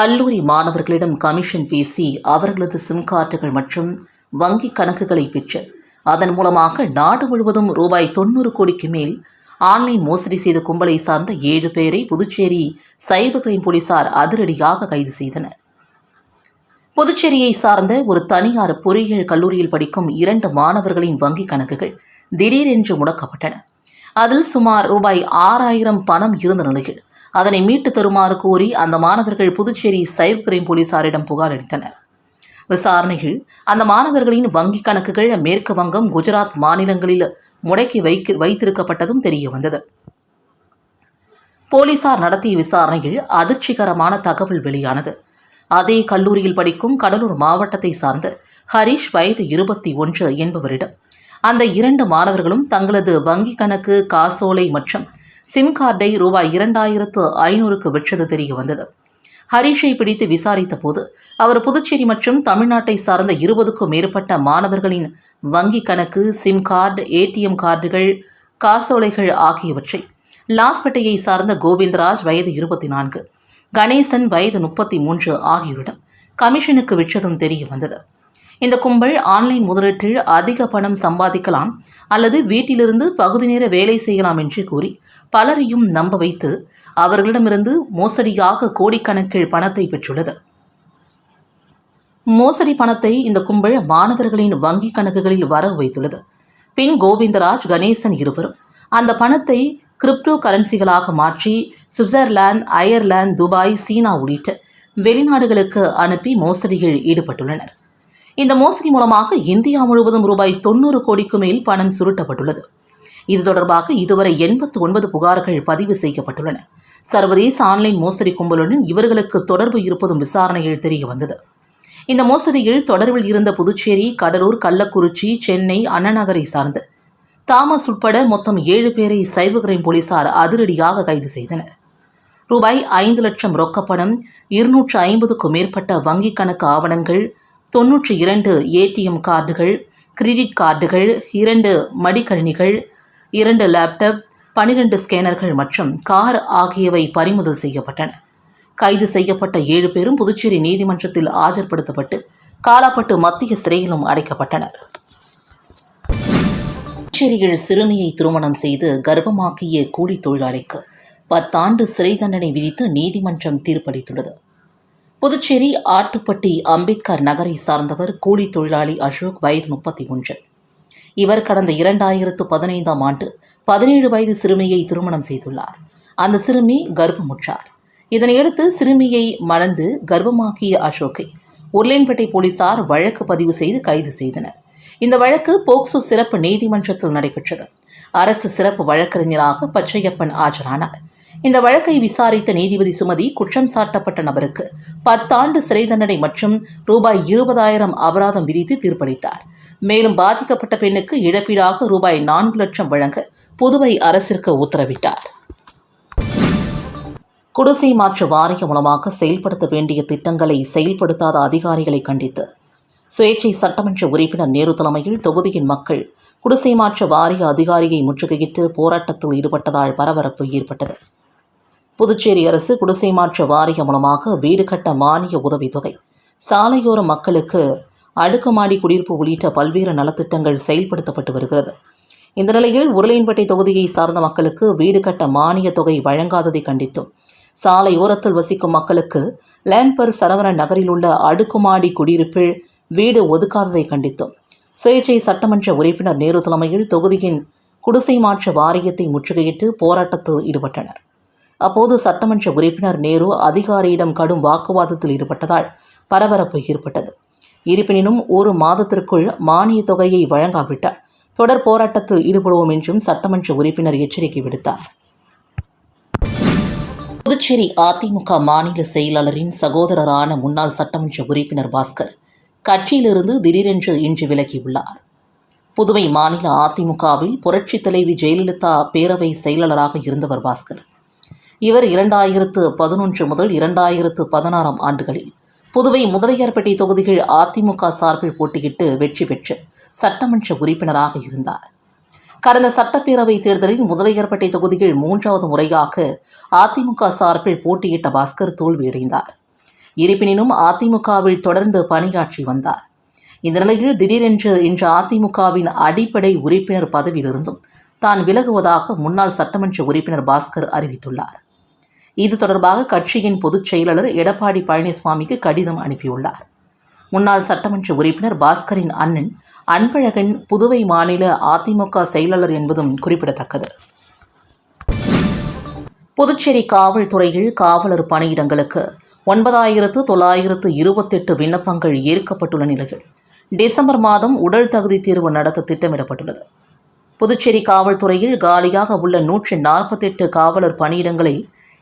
கல்லூரி மாணவர்களிடம் கமிஷன் பேசி அவர்களது சிம் கார்டுகள் மற்றும் வங்கிக் கணக்குகளை பெற்று அதன் மூலமாக நாடு முழுவதும் ரூபாய் தொண்ணூறு கோடிக்கு மேல் ஆன்லைன் மோசடி செய்த கும்பலை சார்ந்த ஏழு பேரை புதுச்சேரி சைபர் கிரைம் போலீசார் அதிரடியாக கைது செய்தனர். புதுச்சேரியை சார்ந்த ஒரு தனியார் பொறியியல் கல்லூரியில் படிக்கும் இரண்டு மாணவர்களின் வங்கிக் கணக்குகள் திடீரென்று முடக்கப்பட்டன. அதில் சுமார் ரூபாய் ஆறாயிரம் பணம் இருந்த நிலையில் அதனை மீட்டு தருமாறு கோரி அந்த மாணவர்கள் புதுச்சேரி சைபர் கிரைம் போலீசாரிடம் புகார் அளித்தனர். விசாரணையில் அந்த மாணவர்களின் வங்கிக் கணக்குகள் மேற்கு வங்கம் குஜராத் மாநிலங்களில் முடக்கி வைக்க வைத்திருக்கப்பட்டதும் தெரிய வந்தது. போலீசார் நடத்திய விசாரணையில் அதிர்ச்சிகரமான தகவல் வெளியானது. அதே கல்லூரியில் படிக்கும் கடலூர் மாவட்டத்தை சார்ந்த ஹரிஷ் வயது இருபத்தி ஒன்று என்பவரிடம் அந்த இரண்டு மாணவர்களும் தங்களது வங்கிக் கணக்கு காசோலை மற்றும் சிம் கார்டை ரூபாய் இரண்டாயிரத்து ஐநூறுக்கு விற்றது தெரிய வந்தது. ஹரிஷை பிடித்து விசாரித்த போது அவர் புதுச்சேரி மற்றும் தமிழ்நாட்டை சார்ந்த இருபதுக்கும் மேற்பட்ட மாணவர்களின் வங்கிக் கணக்கு சிம் கார்டு ஏடிஎம் கார்டுகள் காசோலைகள் ஆகியவற்றை லாஸ்பேட்டையை சார்ந்த கோவிந்தராஜ் வயது இருபத்தி நான்கு கணேசன் வயது முப்பத்தி மூன்று ஆகியோரிடம் கமிஷனுக்கு விற்றதும் தெரிய வந்தது. இந்த கும்பல் ஆன்லைன் முதலீட்டில் அதிக பணம் சம்பாதிக்கலாம் அல்லது வீட்டிலிருந்து பகுதி நேர வேலை செய்யலாம் என்று கூறி பலரையும் நம்ப வைத்து அவர்களிடமிருந்து மோசடியாக கோடிக்கணக்கில் பணத்தை பெற்றுள்ளது. மோசடி பணத்தை இந்த கும்பல் மாணவர்களின் வங்கிக் கணக்குகளில் வரவு வைத்துள்ளது. பின் கோவிந்தராஜ் கணேசன் இருவரும் அந்த பணத்தை கிரிப்டோ கரன்சிகளாக மாற்றி சுவிட்சர்லாந்து அயர்லாந்து துபாய் சீனா உள்ளிட்ட வெளிநாடுகளுக்கு அனுப்பி மோசடியில் ஈடுபட்டுள்ளனர். இந்த மோசடி மூலமாக இந்தியா முழுவதும் ரூபாய் தொண்ணூறு கோடிக்கு மேல் பணம் சுருட்டப்பட்டுள்ளது. இது தொடர்பாக இதுவரை எண்பத்து ஒன்பது புகார்கள் பதிவு செய்யப்பட்டுள்ளன. சர்வதேச ஆன்லைன் மோசடி கும்பலுடன் இவர்களுக்கு தொடர்பு இருப்பதும் விசாரணையில் தெரிய வந்தது இந்த மோசடியில் தொடர்பில் இருந்த புதுச்சேரி கடலூர் கள்ளக்குறிச்சி சென்னை அண்ணாநகரை சார்ந்து தாமஸ் உட்பட மொத்தம் ஏழு பேரை சைபர் கிரைம் போலீசார் அதிரடியாக கைது செய்தனர். ரூபாய் ஐந்து லட்சம் ரொக்கப்பணம் இருநூற்று ஐம்பதுக்கும் மேற்பட்ட வங்கிக் கணக்கு ஆவணங்கள் தொன்னூற்றி இரண்டு ஏடிஎம் கார்டுகள் கிரெடிட் கார்டுகள் இரண்டு மடிக்கணினிகள் இரண்டு லேப்டாப் பனிரெண்டு ஸ்கேனர்கள் மற்றும் கார் ஆகியவை பறிமுதல் செய்யப்பட்டன. கைது செய்யப்பட்ட ஏழு பேரும் புதுச்சேரி நீதிமன்றத்தில் ஆஜர்படுத்தப்பட்டு காலாப்பட்டு மத்திய சிறையிலும் அடைக்கப்பட்டனர். புதுச்சேரியில் சிறுமியை திருமணம் செய்து கர்ப்பமாக்கிய கூலி தொழிலாளிக்கு பத்தாண்டு சிறை தண்டனை விதித்து நீதிமன்றம் தீர்ப்பளித்துள்ளது. புதுச்சேரி ஆட்டுப்பட்டி அம்பேத்கர் நகரை சார்ந்தவர் கூலி தொழிலாளி அசோக் வயது முப்பத்தி ஒன்று. இவர் கடந்த இரண்டாயிரத்து பதினைந்தாம் ஆண்டு பதினேழு வயது சிறுமியை திருமணம் செய்துள்ளார். அந்த சிறுமி கர்ப்பமுற்றார். இதனையடுத்து சிறுமியை மணந்து கர்ப்பமாக்கிய அசோக்கை உருளையன்பேட்டை போலீசார் வழக்கு பதிவு செய்து கைது செய்தனர். இந்த வழக்கு போக்சோ சிறப்பு நீதிமன்றத்தில் நடைபெற்றது. அரசு சிறப்பு வழக்கறிஞராக பச்சையப்பன் ஆஜரானார். இந்த வழக்கை விசாரித்த நீதிபதி சுமதி குற்றம் சாட்டப்பட்ட நபருக்கு பத்தாண்டு சிறை தண்டனை மற்றும் ரூபாய் இருபதாயிரம் அபராதம் விதித்து தீர்ப்பளித்தார். மேலும் பாதிக்கப்பட்ட பெண்ணுக்கு இழப்பீடாக ரூபாய் நான்கு லட்சம் வழங்க புதுவை அரசிற்கு உத்தரவிட்டார். குடிசை மாற்று வாரியம் மூலமாக செயல்படுத்த வேண்டிய திட்டங்களை செயல்படுத்தாத அதிகாரிகளை கண்டித்து சுயேட்சை சட்டமன்ற உறுப்பினர் நேரு தலைமையில் தொகுதியின் மக்கள் குடிசை மாற்று வாரிய அதிகாரியை முற்றுகையிட்டு போராட்டத்தில் ஈடுபட்டதால் பரபரப்பு ஏற்பட்டது. புதுச்சேரி அரசு குடிசை மாற்று வாரியம் மூலமாக வீடு கட்ட மானிய உதவித்தொகை. சாலையோர மக்களுக்கு அடுக்குமாடி குடியிருப்பு உள்ளிட்ட பல்வேறு நலத்திட்டங்கள் செயல்படுத்தப்பட்டு வருகிறது. இந்த நிலையில் உருளையன்பேட்டை தொகுதியை சார்ந்த மக்களுக்கு வீடு கட்ட மானிய தொகை வழங்காததை கண்டித்தும் சாலையோரத்தில் வசிக்கும் மக்களுக்கு லேம்பர் சரவணன் நகரில் உள்ள அடுக்குமாடி குடியிருப்பில் வீடு ஒதுக்காததை கண்டித்தும் சுயேட்சை சட்டமன்ற உறுப்பினர் நேரு தலைமையில் தொகுதியின் குடிசை மாற்று வாரியத்தை முற்றுகையிட்டு போராட்டத்தில் ஈடுபட்டனர். அப்போது சட்டமன்ற உறுப்பினர் நேரு அதிகாரியிடம் கடும் வாக்குவாதத்தில் ஈடுபட்டதால் பரபரப்பு ஏற்பட்டது. இருப்பினும் ஒரு மாதத்திற்குள் மானிய தொகையை வழங்காவிட்டால் தொடர் போராட்டத்தில் ஈடுபடுவோம் என்றும் சட்டமன்ற உறுப்பினர் எச்சரிக்கை விடுத்தார். புதுச்சேரி அதிமுக மாநில செயலாளரின் சகோதரரான முன்னாள் சட்டமன்ற உறுப்பினர் பாஸ்கர் கட்சியிலிருந்து திடீரென்று இன்று விலகியுள்ளார். புதுவை மாநில அதிமுகவில் புரட்சித் தலைவி ஜெயலலிதா பேரவை செயலாளராக இருந்தவர் பாஸ்கர். இவர் இரண்டாயிரத்து பதினொன்று முதல் இரண்டாயிரத்து பதினாறாம் ஆண்டுகளில் புதுவை முதலியார்பேட்டை தொகுதிகள் அதிமுக சார்பில் போட்டியிட்டு வெற்றி பெற்று சட்டமன்ற உறுப்பினராக இருந்தார். கடந்த சட்டப்பேரவை தேர்தலில் முதலியார்பேட்டை தொகுதியில் மூன்றாவது முறையாக அதிமுக சார்பில் போட்டியிட்ட பாஸ்கர் தோல்வியடைந்தார். இருப்பினும் அதிமுகவில் தொடர்ந்து பணியாற்றி வந்தார். இந்த நிலையில் திடீரென்று இன்று அதிமுகவின் அடிப்படை உறுப்பினர் பதவியிலிருந்தும் தான் விலகுவதாக முன்னாள் சட்டமன்ற உறுப்பினர் பாஸ்கர் அறிவித்துள்ளார். இது தொடர்பாக கட்சியின் பொதுச் செயலாளர் எடப்பாடி பழனிசாமிக்கு கடிதம் அனுப்பியுள்ளார். முன்னாள் சட்டமன்ற உறுப்பினர் பாஸ்கரின் அண்ணன் அன்பழகன் புதுவை மாநில அதிமுக செயலாளர் என்பதும் குறிப்பிடத்தக்கது. புதுச்சேரி காவல்துறையில் காவலர் பணியிடங்களுக்கு ஒன்பதாயிரத்து தொள்ளாயிரத்து இருபத்தெட்டு விண்ணப்பங்கள் ஏற்கப்பட்டுள்ள நிலையில் டிசம்பர் மாதம் உடல் தகுதி தேர்வு நடத்த திட்டமிடப்பட்டுள்ளது. புதுச்சேரி காவல்துறையில் காலியாக உள்ள நூற்றி நாற்பத்தெட்டு காவலர் பணியிடங்களை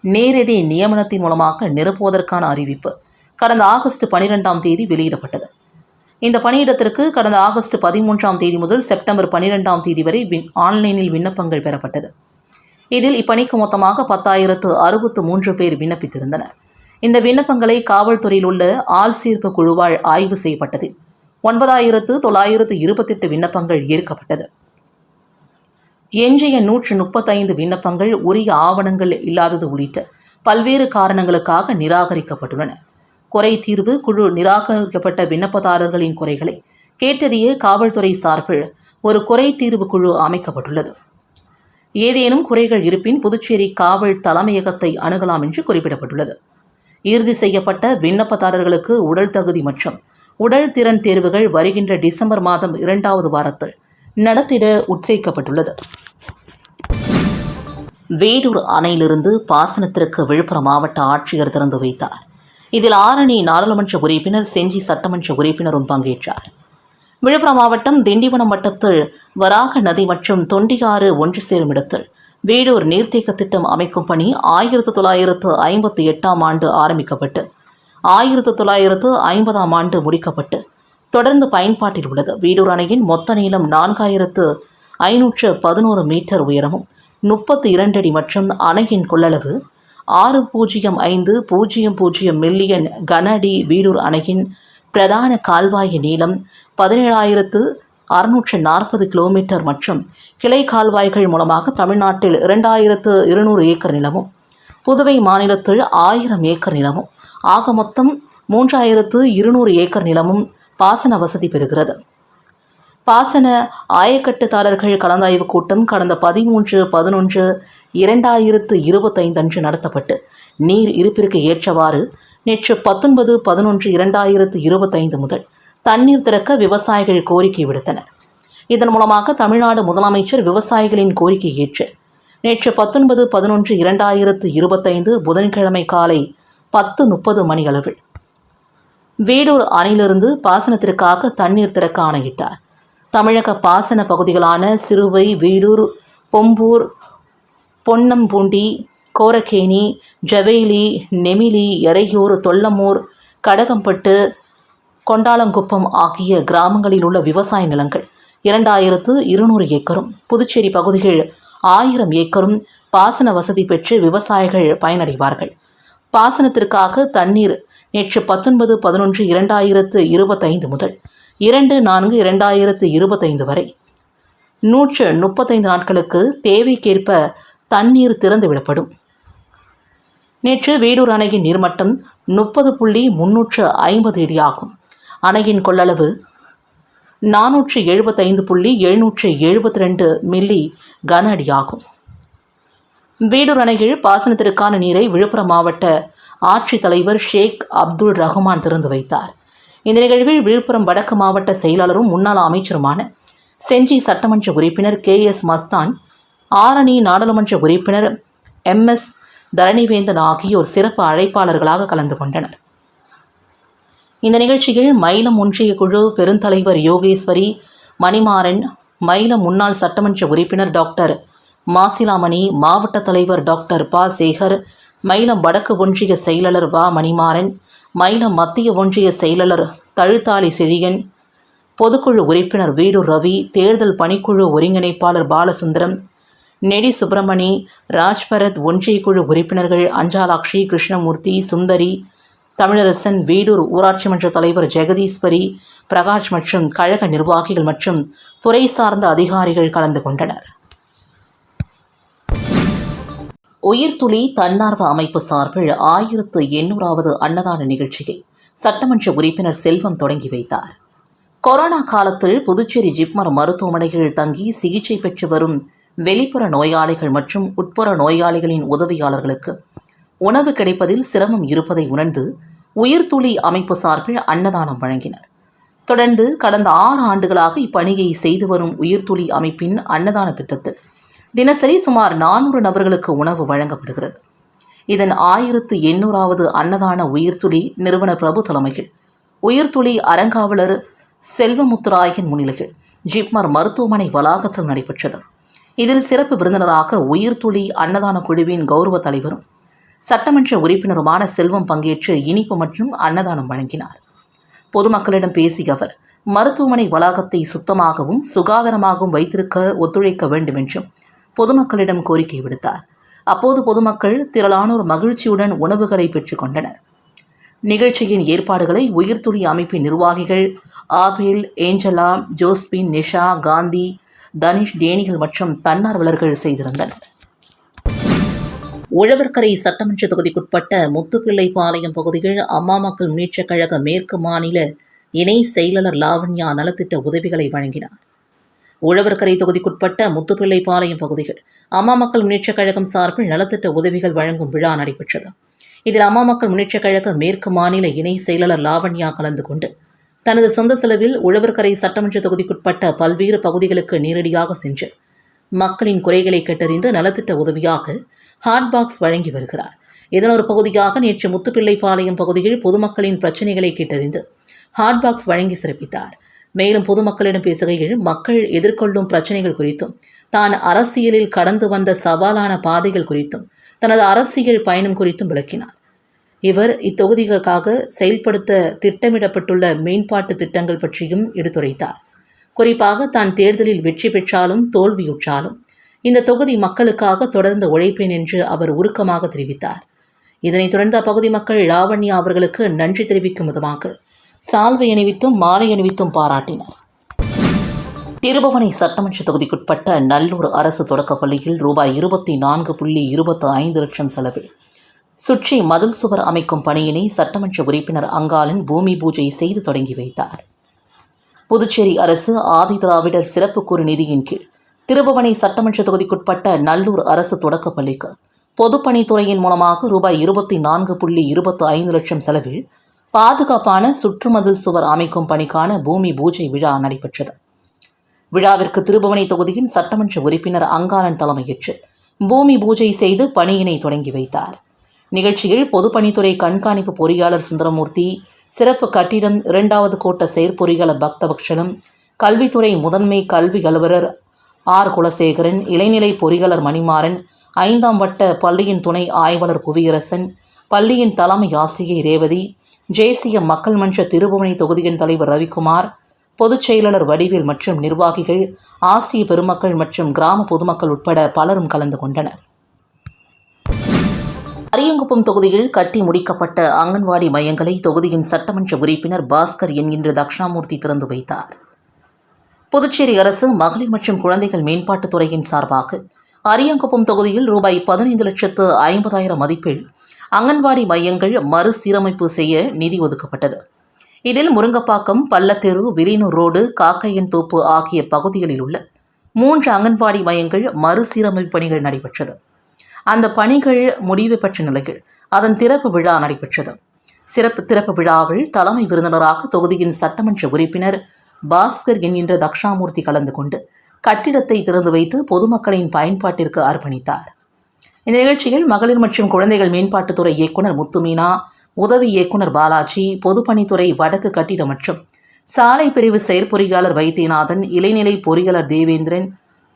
நேரடி நியமனத்தின் மூலமாக நிரப்புவதற்கான அறிவிப்பு கடந்த ஆகஸ்ட் பனிரெண்டாம் தேதி வெளியிடப்பட்டது. இந்த பணியிடத்திற்கு கடந்த ஆகஸ்ட் பதிமூன்றாம் தேதி முதல் செப்டம்பர் பனிரெண்டாம் தேதி வரை வின் ஆன்லைனில் விண்ணப்பங்கள் பெறப்பட்டது. இதில் இப்பணிக்கு மொத்தமாக பத்தாயிரத்து அறுபத்து மூன்று பேர் விண்ணப்பித்திருந்தனர். இந்த விண்ணப்பங்களை காவல்துறையில் உள்ள ஆள் சீர்ப்பு குழுவால் ஆய்வு செய்யப்பட்டது. ஒன்பதாயிரத்து தொள்ளாயிரத்து இருபத்தெட்டு விண்ணப்பங்கள் ஏற்கப்பட்டது எஞ்சிய நூற்று முப்பத்தைந்து விண்ணப்பங்கள் உரிய ஆவணங்கள் இல்லாதது உள்ளிட்ட பல்வேறு காரணங்களுக்காக நிராகரிக்கப்பட்டுள்ளன. குறை தீர்வு குழு நிராகரிக்கப்பட்ட விண்ணப்பதாரர்களின் குறைகளை கேட்டறிய காவல்துறை சார்பில் ஒரு குறை தீர்வு குழு அமைக்கப்பட்டுள்ளது. ஏதேனும் குறைகள் இருப்பின் புதுச்சேரி காவல் தலைமையகத்தை அணுகலாம் என்று குறிப்பிடப்பட்டுள்ளது. இறுதி செய்யப்பட்ட விண்ணப்பதாரர்களுக்கு உடல் தகுதி மற்றும் உடல் திறன் தேர்வுகள் வருகின்ற டிசம்பர் மாதம் இரண்டாவது வாரத்தில் நடத்திட உத்தேசிக்கப்பட்டுள்ளது வேடூர் அணையிலிருந்து பாசனத்திற்கு விழுப்புரம் மாவட்ட ஆட்சியர் திறந்து வைத்தார். இதில் ஆரணி நாடாளுமன்ற உறுப்பினர் செஞ்சி சட்டமன்ற உறுப்பினரும் பங்கேற்றார். விழுப்புரம் மாவட்டம் திண்டிவனம் வட்டத்தில் வராக நதி மற்றும் தொண்டியாறு ஒன்று சேரும் இடத்தில் வேடூர் நீர்த்தேக்க திட்டம் அமைக்கும் பணி ஆயிரத்து தொள்ளாயிரத்து ஐம்பத்தி எட்டாம் ஆண்டு ஆரம்பிக்கப்பட்டு ஆயிரத்து தொள்ளாயிரத்து ஐம்பதாம் ஆண்டு முடிக்கப்பட்டு தொடர்ந்து பயன்பாட்டில் உள்ளது. வீடூர் அணையின் மொத்த நீளம் நான்காயிரத்து ஐநூற்று பதினோரு மீட்டர் உயரமும் முப்பத்தி இரண்டடி மற்றும் அணையின் கொள்ளளவு ஆறு பூஜ்ஜியம் ஐந்து பூஜ்ஜியம் பூஜ்ஜியம் மில்லியன் கன அடி வீடூர் அணையின் பிரதான கால்வாய் நீளம் பதினேழாயிரத்து அறுநூற்று நாற்பது கிலோமீட்டர் மற்றும் கிளை கால்வாய்கள் மூலமாக தமிழ்நாட்டில் இரண்டாயிரத்து இருநூறு ஏக்கர் நிலமும் புதுவை மாநிலத்தில் ஆயிரம் ஏக்கர் நிலமும். ஆக மொத்தம் மூன்றாயிரத்து இருநூறு ஏக்கர் நிலமும் பாசன வசதி பெறுகிறது. பாசன ஆயக்கட்டுதாரர்கள் கலந்தாய்வு கூட்டம் கடந்த பதிமூன்று பதினொன்று இரண்டாயிரத்து இருபத்தைந்து அன்று நடத்தப்பட்டு நீர் இருப்பிற்கு ஏற்றவாறு நேற்று பத்தொன்பது பதினொன்று இரண்டாயிரத்து இருபத்தைந்து முதல் தண்ணீர் திறக்க விவசாயிகள் கோரிக்கை விடுத்தனர். இதன் மூலமாக தமிழ்நாடு முதலமைச்சர் விவசாயிகளின் கோரிக்கை ஏற்று நேற்று பத்தொன்பது பதினொன்று இரண்டாயிரத்து இருபத்தைந்து புதன்கிழமை காலை பத்து முப்பது மணியளவில் வேடூர் அணையிலிருந்து பாசனத்திற்காக தண்ணீர் திறக்க ஆணையிட்டார். தமிழக பாசன பகுதிகளான சிறுவை வீடூர் பொம்பூர் பொன்னம்பூண்டி கோரக்கேணி ஜவேலி நெமிலி எறையூர் தொல்லமூர் கடகம்பட்டு கொண்டாலங்குப்பம் ஆகிய கிராமங்களில் உள்ள விவசாய நிலங்கள் இரண்டாயிரத்து இருநூறு ஏக்கரும். புதுச்சேரி பகுதிகள் ஆயிரம் ஏக்கரும் பாசன வசதி பெற்று விவசாயிகள் பயனடைவார்கள். பாசனத்திற்காக தண்ணீர் நேற்று பத்தொன்பது பதினொன்று இரண்டாயிரத்து இருபத்தைந்து முதல் இரண்டு நான்கு இரண்டாயிரத்து இருபத்தைந்து வரை. நூற்று முப்பத்தைந்து நாட்களுக்கு தேவைக்கேற்ப தண்ணீர் திறந்துவிடப்படும். நேற்று வேடூர் அணையின் நீர்மட்டம் முப்பது புள்ளி முன்னூற்று ஐம்பது அடி ஆகும். அணையின் கொள்ளளவு நானூற்று எழுபத்தைந்து புள்ளி எழுநூற்று எழுபத்தி ரெண்டு மில்லி கன அடி ஆகும். வேடூர் அணையில் பாசனத்திற்கான நீரை விழுப்புரம் மாவட்ட ஆட்சித்தலைவர் ஷேக் அப்துல் ரஹ்மான் திறந்து வைத்தார். இந்த நிகழ்வில் விழுப்புரம் வடக்கு மாவட்ட செயலாளரும் முன்னாள் அமைச்சருமான செஞ்சி சட்டமன்ற உறுப்பினர் கே எஸ் மஸ்தான் ஆரணி நாடாளுமன்ற உறுப்பினர் எம் எஸ் தரணிவேந்தன் ஆகியோர் சிறப்பு அழைப்பாளர்களாக கலந்து கொண்டனர். இந்த நிகழ்ச்சியில் மயிலம் ஒன்றிய குழு பெருந்தலைவர் யோகேஸ்வரி மணிமாறன் மயிலம் முன்னாள் சட்டமன்ற உறுப்பினர் டாக்டர் மாசிலாமணி மாவட்ட தலைவர் டாக்டர் பா. சேகர் மயிலம் வடக்கு ஒன்றிய செயலாளர் வா. மணிமாறன் மயிலம் மத்திய ஒன்றிய செயலாளர் தழுத்தாளி செழியன் பொதுக்குழு உறுப்பினர் வீடூர் ரவி தேர்தல் பணிக்குழு ஒருங்கிணைப்பாளர் பாலசுந்தரம் நெடி சுப்பிரமணி ராஜ்பரத் ஒன்றிய குழு உறுப்பினர்கள் அஞ்சாலாட்சி கிருஷ்ணமூர்த்தி சுந்தரி தமிழரசன் வீடூர் ஊராட்சி மன்ற தலைவர் ஜெகதீஸ்வரி பிரகாஷ் மற்றும் கழக நிர்வாகிகள் மற்றும் துறை சார்ந்த அதிகாரிகள் கலந்து கொண்டனர். உயிர்த்துளி தன்னார்வ அமைப்பு சார்பில் ஆயிரத்து எண்ணூறாவது அன்னதான நிகழ்ச்சியை சட்டமன்ற உறுப்பினர் செல்வம் தொடங்கி வைத்தார். கொரோனா காலத்தில் புதுச்சேரி ஜிப்மர் மருத்துவமனையில் தங்கி சிகிச்சை பெற்று வரும் வெளிப்புற நோயாளிகள் மற்றும் உட்புற நோயாளிகளின் உதவியாளர்களுக்கு உணவு கிடைப்பதில் சிரமம் இருப்பதை உணர்ந்து உயிர்த்துளி அமைப்பு சார்பில் அன்னதானம் வழங்கினர். தொடர்ந்து கடந்த ஆறு ஆண்டுகளாக இப்பணியை செய்து வரும் உயிர்த்துளி அமைப்பின் அன்னதான திட்டத்தில் தினசரி சுமார் நானூறு நபர்களுக்கு உணவு வழங்கப்படுகிறது. இதன் ஆயிரத்து எண்ணூறாவது அன்னதான உயிர்த்துளி நிறுவன பிரபு தலைமையில் உயிர்த்துளி அறங்காவலர் செல்வமுத்துராயன் முன்னிலையில் ஜிப்மர் மருத்துவமனை வளாகத்தில் நடைபெற்றது. இதில் சிறப்பு விருந்தினராக உயிர்த்துளி அன்னதான குழுவின் கௌரவ தலைவரும் சட்டமன்ற உறுப்பினருமான செல்வம் பங்கேற்று இனிப்பு மற்றும் அன்னதானம் வழங்கினார். பொதுமக்களிடம் பேசிய அவர் மருத்துவமனை வளாகத்தை சுத்தமாகவும் சுகாதாரமாகவும் வைத்திருக்க ஒத்துழைக்க வேண்டும் என்றும் பொதுமக்களிடம் கோரிக்கை விடுத்தார். அப்போது பொதுமக்கள் திரளானோர் மகிழ்ச்சியுடன் உணவுகளை பெற்றுக்கொண்டனர் நிகழ்ச்சியின் ஏற்பாடுகளை உயிர்த்துளி அமைப்பின் நிர்வாகிகள் Abel Angela Josephine Nisha Gandhi Tanish டேனிகள் மற்றும் தன்னார்வலர்கள் செய்திருந்தனர். உழவர்கரை சட்டமன்ற தொகுதிக்குட்பட்ட முத்துப்பிள்ளைப்பாளையம் பகுதியில் அம்மா மக்கள் முன்னேற்றக் கழக மேற்கு மாநில இணை செயலாளர் லாவண்யா நலத்திட்ட உதவிகளை வழங்கினார். உழவர்கரை தொகுதிக்குட்பட்ட முத்துப்பிள்ளைப்பாளையம் பகுதிகள் அம்மா மக்கள் முன்னேற்றக் கழகம் சார்பில் நலத்திட்ட உதவிகள் வழங்கும் விழா நடைபெற்றது. இதில் அம்மா மக்கள் முன்னேற்றக் கழக மேற்கு மாநில இணை செயலாளர் லாவண்யா கலந்து கொண்டு தனது சொந்த செலவில் உழவர்கரை சட்டமன்ற தொகுதிக்குட்பட்ட பல்வேறு பகுதிகளுக்கு நேரடியாக சென்று மக்களின் குறைகளை கேட்டறிந்து நலத்திட்ட உதவியாக ஹாட் பாக்ஸ் வழங்கி வருகிறார். இதன் ஒரு பகுதியாக நேற்று முத்துப்பிள்ளைப்பாளையம் பகுதியில் பொதுமக்களின் பிரச்சினைகளை கேட்டறிந்து ஹாட் பாக்ஸ் வழங்கி சிறப்பித்தார். மேலும் பொதுமக்களிடம் பேசுகையில் மக்கள் எதிர்கொள்ளும் பிரச்சனைகள் குறித்தும் தான் அரசியலில் கடந்து வந்த சவாலான பாதைகள் குறித்தும் தனது அரசியல் பயணம் குறித்தும் விளக்கினார். இவர் இத்தொகுதிகளுக்காக செயல்படுத்த திட்டமிடப்பட்டுள்ள மேம்பாட்டு திட்டங்கள் பற்றியும் எடுத்துரைத்தார். குறிப்பாக தான் தேர்தலில் வெற்றி பெற்றாலும் தோல்வியுற்றாலும் இந்த தொகுதி மக்களுக்காக தொடர்ந்து உழைப்பேன் என்று அவர் உருக்கமாக தெரிவித்தார். இதனைத் தொடர்ந்து அப்பகுதி மக்கள் லாவண்யா அவர்களுக்கு நன்றி தெரிவிக்கும் விதமாக சால்வை அணிவித்தும் மாலை அணிவித்தும் பாராட்டினர். திருபுவனை சட்டமன்ற தொகுதிக்குட்பட்ட நல்லூர் அரசு தொடக்கப் பள்ளியில் ரூபாய் இருபத்தி நான்கு புள்ளி இருபத்து ஐந்து லட்சம் செலவில் சுற்றி மதில் சுவர் அமைக்கும் பணியினை சட்டமன்ற உறுப்பினர் அங்காளன் பூமி பூஜை செய்து தொடங்கி வைத்தார். புதுச்சேரி அரசு ஆதி திராவிடர் சிறப்பு நிதியின் கீழ் திருபுவனை சட்டமன்ற தொகுதிக்குட்பட்ட நல்லூர் அரசு தொடக்கப் பள்ளிக்கு பொதுப்பணித்துறையின் மூலமாக ரூபாய் இருபத்தி நான்கு புள்ளி இருபத்து ஐந்து லட்சம் செலவில் பாதுகாப்பான சுற்றுமதில் சுவர் அமைக்கும் பணிக்கான பூமி பூஜை விழா நடைபெற்றது. விழாவிற்கு திருபுவனை தொகுதியின் சட்டமன்ற உறுப்பினர் அங்காளன் தலைமையேற்று பூமி பூஜை செய்து பணியினை தொடங்கி வைத்தார். நிகழ்ச்சியில் பொதுப்பணித்துறை கண்காணிப்பு பொறியாளர் சுந்தரமூர்த்தி சிறப்பு கட்டிடம் இரண்டாவது கோட்ட செயற்பொறியாளர் பக்தபக்ஷனம் கல்வித்துறை முதன்மை கல்வி அலுவலர் ஆர். குலசேகரன் இளைநிலை பொறியாளர் மணிமாறன் ஐந்தாம் வட்ட பள்ளியின் துணை ஆய்வாளர் புவியரசன் பள்ளியின் தலைமை ஆசிரியை ரேவதி தேசிய மக்கள் மன்ற திருபுவனை தொகுதியின் தலைவர் ரவிக்குமார் பொதுச் செயலாளர் வடிவேல் மற்றும் நிர்வாகிகள் ஆசிரிய பெருமக்கள் மற்றும் கிராம பொதுமக்கள் உட்பட பலரும் கலந்து கொண்டனர். அரியங்குப்பம் தொகுதியில் கட்டி முடிக்கப்பட்ட அங்கன்வாடி மையங்களை தொகுதியின் சட்டமன்ற உறுப்பினர் பாஸ்கர் என்கின்ற தக்ஷணாமூர்த்தி திறந்து வைத்தார். புதுச்சேரி அரசு மகளிர் மற்றும் குழந்தைகள் மேம்பாட்டுத் துறையின் சார்பாக அரியங்குப்பம் தொகுதியில் ரூபாய் பதினைந்து லட்சத்து ஐம்பதாயிரம் மதிப்பில் அங்கன்வாடி மையங்கள் மறுசீரமைப்பு செய்ய நிதி ஒதுக்கப்பட்டது. இதில் முருங்கப்பாக்கம் பள்ளத்தெரு விரினூர் ரோடு காக்கையன் தோப்பு ஆகிய பகுதிகளில் உள்ள மூன்று அங்கன்வாடி மையங்கள் மறுசீரமைப்பு பணிகள் நடைபெற்றது. அந்த பணிகள் முடிவு பெற்ற நிலையில் அதன் திறப்பு விழா நடைபெற்றது. சிறப்பு திறப்பு விழாவில் தலைமை விருந்தினராக தொகுதியின் சட்டமன்ற உறுப்பினர் பாஸ்கர் என்கின்ற தக்ஷாமூர்த்தி கலந்து கொண்டு கட்டிடத்தை திறந்து வைத்து பொதுமக்களின் பயன்பாட்டிற்கு அர்ப்பணித்தார். இந்த நிகழ்ச்சியில் மகளிர் மற்றும் குழந்தைகள் மேம்பாட்டுத்துறை இயக்குனர் முத்துமீனா உதவி இயக்குனர் பாலாஜி பொதுப்பணித்துறை வடக்கு கட்டிடம் மற்றும் சாலை பிரிவு செயற்பொறியாளர் வைத்தியநாதன் இளைநிலை பொறியாளர் தேவேந்திரன்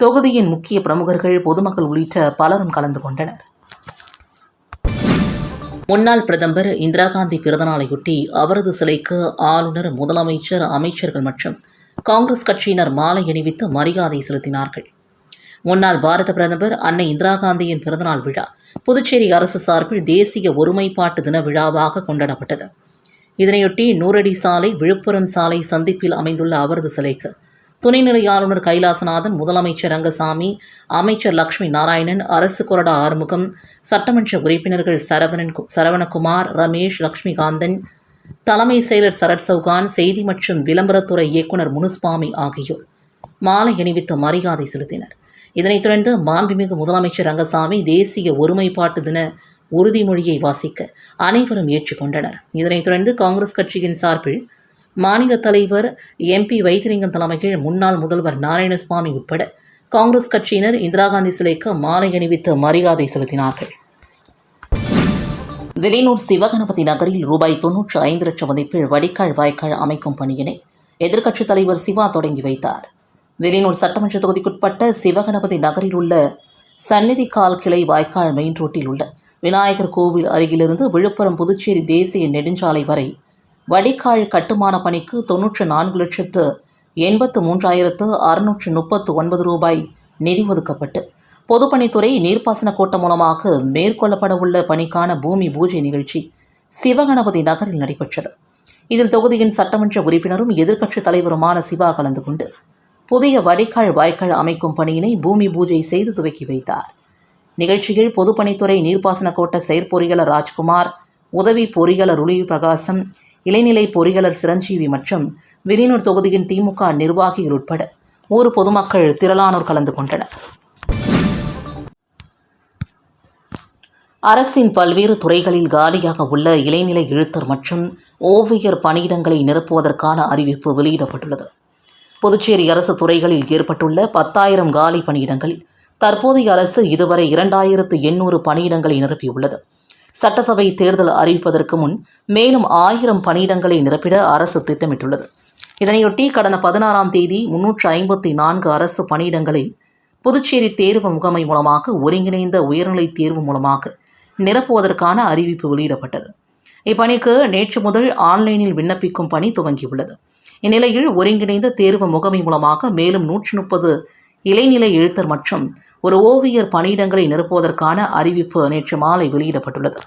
தொகுதியின் முக்கிய பிரமுகர்கள் பொதுமக்கள் உள்ளிட்ட பலரும் கலந்து கொண்டனர். முன்னாள் பிரதமர் இந்திரா காந்தி பிறந்தநாளையொட்டி அவரது சிலைக்கு ஆளுநர் முதலமைச்சர் அமைச்சர்கள் மற்றும் காங்கிரஸ் கட்சியினர் மாலை அணிவித்து மரியாதை செலுத்தினார்கள். முன்னாள் பாரத பிரதமர் அன்னை இந்திரா காந்தியின் பிறந்தநாள் விழா புதுச்சேரி அரசு சார்பில் தேசிய ஒருமைப்பாட்டு தின விழாவாக கொண்டாடப்பட்டது. இதனையொட்டி நூறடி சாலை விழுப்புரம் சாலை சந்திப்பில் அமைந்துள்ள அவரது சிலைக்கு துணைநிலை ஆளுநர் கைலாசநாதன் முதலமைச்சர் ரங்கசாமி அமைச்சர் லக்ஷ்மி நாராயணன் அரசு கொறடா ஆறுமுகம் சட்டமன்ற உறுப்பினர்கள் சரவணன் சரவணகுமார் ரமேஷ் லக்ஷ்மிகாந்தன் தலைமை செயலர் சரத் சௌகான் செய்தி மற்றும் விளம்பரத்துறை இயக்குனர் முனுஸ்வாமி ஆகியோர். மாலை அணிவித்து மரியாதை செலுத்தினர். இதனைத் தொடர்ந்து மாண்புமிகு முதலமைச்சர் ரங்கசாமி தேசிய ஒருமைப்பாட்டு தின உறுதிமொழியை வாசிக்க அனைவரும் ஏற்றுக்கொண்டனர். இதனைத் தொடர்ந்து காங்கிரஸ் கட்சியின் சார்பில் மாநில தலைவர் எம்பி வைத்திலிங்கம் தலைமையில் முன்னாள் முதல்வர் நாராயணசுவாமி உட்பட காங்கிரஸ் கட்சியினர் இந்திரா காந்தி சிலைக்கு மாலை அணிவித்து மரியாதை செலுத்தினார்கள். வெளியூர் சிவகணபதி நகரில் ரூபாய் தொன்னூற்று ஐந்து லட்சம் மதிப்பில் வடிகால் வாய்க்கால் அமைக்கும் பணியினை எதிர்க்கட்சித் தலைவர் சிவா தொடங்கி வைத்தார். வெளிநூல் சட்டமன்ற தொகுதிக்குட்பட்ட சிவகணபதி நகரில் உள்ள சந்நிதி கால் கிளை வாய்க்கால் மெயின் ரோட்டில் உள்ள விநாயகர் கோவில் அருகிலிருந்து விழுப்புரம் புதுச்சேரி தேசிய நெடுஞ்சாலை வரை வடிகால் கட்டுமான பணிக்கு தொன்னூற்று நான்கு லட்சத்து எண்பத்து மூன்றாயிரத்து அறுநூற்று முப்பத்து ஒன்பது ரூபாய் நிதி ஒதுக்கப்பட்டு பொதுப்பணித்துறை நீர்ப்பாசன கோட்டம் மூலமாக மேற்கொள்ளப்பட உள்ள பணிக்கான பூமி பூஜை நிகழ்ச்சி சிவகணபதி நகரில் நடைபெற்றது. இதில் தொகுதியின் சட்டமன்ற உறுப்பினரும் எதிர்க்கட்சித் தலைவருமான சிவா கலந்து கொண்டு புதிய வடிகால் வாய்க்கால் அமைக்கும் பணியினை பூமி பூஜை செய்து துவக்கி வைத்தார். நிகழ்ச்சியில் பொதுப்பணித்துறை நீர்ப்பாசன கோட்ட செயற்பொறியாளர் ராஜ்குமார் உதவி பொறியாளர் ருளி பிரகாசம் இளைநிலை பொறியாளர் சிரஞ்சீவி மற்றும் விரிநூர் தொகுதியின் திமுக நிர்வாகிகள் உட்பட ஊர் பொதுமக்கள் திரளானோர் கலந்து கொண்டனர். அரசின் பல்வேறு துறைகளில் காலியாக உள்ள இளைநிலை எழுத்தர் மற்றும் ஓவியர் பணியிடங்களை நிரப்புவதற்கான அறிவிப்பு வெளியிடப்பட்டுள்ளது. புதுச்சேரி அரசு துறைகளில் ஏற்பட்டுள்ள பத்தாயிரம் காலி பணியிடங்களில் தற்போதைய அரசு இதுவரை இரண்டாயிரத்து எண்ணூறு பணியிடங்களை நிரப்பியுள்ளது. சட்டசபை தேர்தல் அறிவிப்பதற்கு முன் மேலும் ஆயிரம் பணியிடங்களை நிரப்பிட அரசு திட்டமிட்டுள்ளது. இதனையொட்டி கடந்த பதினாறாம் தேதி முன்னூற்று ஐம்பத்தி நான்கு அரசு பணியிடங்களை புதுச்சேரி தேர்வு முகமை மூலமாக ஒருங்கிணைந்த உயர்நிலை தேர்வு மூலமாக நிரப்புவதற்கான அறிவிப்பு வெளியிடப்பட்டது. இப்பணிக்கு நேற்று முதல் ஆன்லைனில் விண்ணப்பிக்கும் பணி துவங்கியுள்ளது. இந்நிலையில் ஒருங்கிணைந்த தேர்வு முகமை மூலமாக மேலும் நூற்றி முப்பது இளைநிலை எழுத்தர் மற்றும் ஒரு ஓவியர் பணியிடங்களை நிரப்புவதற்கான அறிவிப்பு நேற்று மாலை வெளியிடப்பட்டுள்ளது.